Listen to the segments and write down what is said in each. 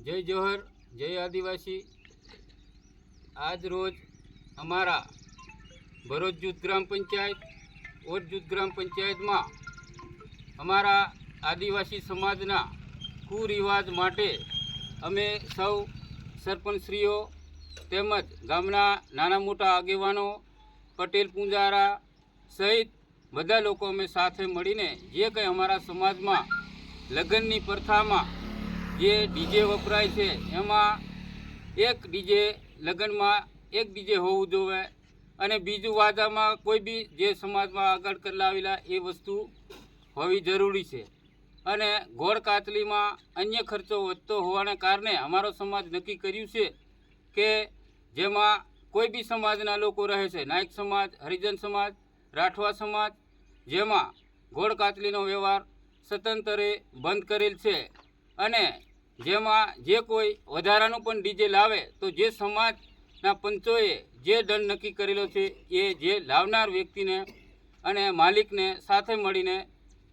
જય જોહર, જય આદિવાસી. આજ રોજ અમારા ભરૂચ જૂથ ગ્રામ પંચાયત ઓટ જૂથ ગ્રામ પંચાયતમાં અમારા આદિવાસી સમાજના કુરિવાજ માટે અમે સૌ સરપંચશ્રીઓ તેમજ ગામના નાના મોટા આગેવાનો, પટેલ પૂંજારા સહિત બધા લોકો અમે સાથે મળીને જે કંઈ અમારા સમાજમાં લગ્નની પ્રથામાં જે ડીજે વપરાય છે, એમાં એક ડીજે લગ્નમાં એક ડીજે હોવું જોઈએ અને બીજું વાદામાં કોઈ બી જે સમાજમાં આગળ કરાવેલા એ વસ્તુ હોવી જરૂરી છે. અને ગોળ કાતલીમાં અન્ય ખર્ચો વધતો હોવાના કારણે અમારો સમાજ નક્કી કર્યું છે કે જેમાં કોઈ બી સમાજના લોકો રહે છે, નાયક સમાજ, હરિજન સમાજ, રાઠવા સમાજ, જેમાં ગોળ કાતલીનો વ્યવહાર સ્વતંત્રે બંધ કરેલ છે. અને જેમાં જે કોઈ વધારાનું પણ ડીજે લાવે તો જે સમાજના પંચોએ જે દંડ નક્કી કરેલો છે એ જે લાવનાર વ્યક્તિને અને માલિકને સાથે મળીને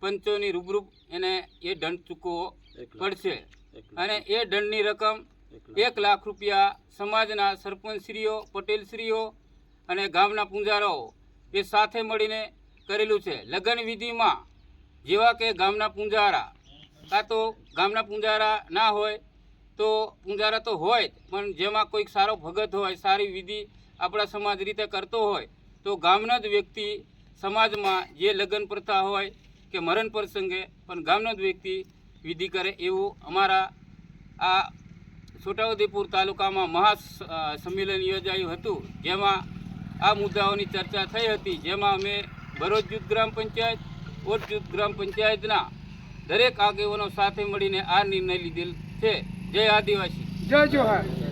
પંચોની રૂબરૂપ એને એ દંડ ચૂકવવો પડશે. અને એ દંડની રકમ એક લાખ. રૂપિયા સમાજના સરપંચશ્રીઓ પટેલશ્રીઓ અને ગામના પૂંજારાઓ એ સાથે મળીને કરેલું છે. લગ્ન વિધિમાં જેવા કે ગામના પૂંજારા કાં તો ગામના પૂંજારા ના હોય, તો પૂંજારા તો હોય પણ જેમાં કોઈક સારો ભગત હોય, સારી વિધિ આપણા સમાજ રીતે કરતો હોય, તો ગામના જ વ્યક્તિ સમાજમાં જે લગ્ન પ્રથા હોય કે મરણ પ્રસંગે, પણ ગામનો જ વ્યક્તિ વિધિ કરે એવું અમારા આ છોટાઉદેપુર તાલુકામાં મહા સંમેલન યોજાયું હતું, જેમાં આ મુદ્દાઓની ચર્ચા થઈ હતી, જેમાં અમે ભરોજ જૂથ ગ્રામ પંચાયત, ઓટ જૂથ ગ્રામ પંચાયતના દરેક આગેવાનો સાથે મળીને આ નિર્ણય લીધેલ છે. જય આદિવાસી. જય જોહાર.